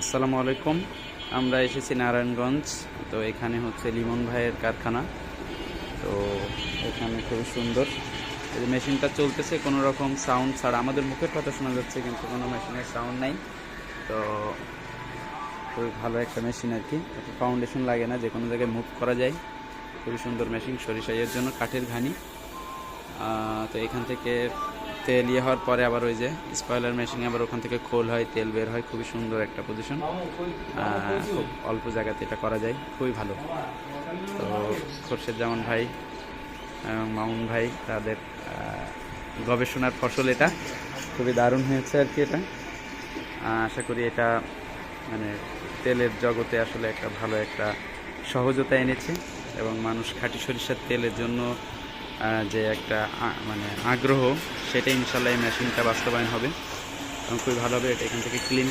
আসসালামু আলাইকুম। আমরা এসেছি নারায়ণগঞ্জ, তো এখানে হচ্ছে লিমন ভাইয়ের কারখানা। তো এখানে খুবই সুন্দর। এই মেশিনটা চলতেছে, কোনো রকম সাউন্ড ছাড়া। আমাদের মুখের কথা শোনা যাচ্ছে, কিন্তু কোনো মেশিনের সাউন্ড নাই। তো খুবই ভালো একটা মেশিন আর কি। ফাউন্ডেশন লাগে না যে কোনো জায়গায় মুভ করা যায়। খুবই সুন্দর মেশিন, সরিষা এর জন্য, কাঠের ঘানি। তো এখান থেকে তেল ইয়ে হওয়ার পরে আবার ওই যে স্পয়লার মেশিনে আবার ওখান থেকে খোল হয়, তেল বের হয়, খুবই সুন্দর একটা পজিশন খুব অল্প জায়গাতে এটা করা যায়, খুবই ভালো। তো খোরশেদ জামান ভাই এবং মামুন ভাই, তাদের গবেষণার ফসল এটা। খুবই দারুণ হয়েছে আর কি এটা। আশা করি এটা মানে তেলের জগতে আসলে একটা ভালো একটা সহজতা এনেছে এবং মানুষ খাঁটি সরিষার তেলের জন্য যে একটা মানে আগ্রহ, সেটা ইনশাল্লাহ এই মেশিনটা বাস্তবায়ন হবে। এবং খুবই ভালো হবে, এটা এখান থেকে ক্লিন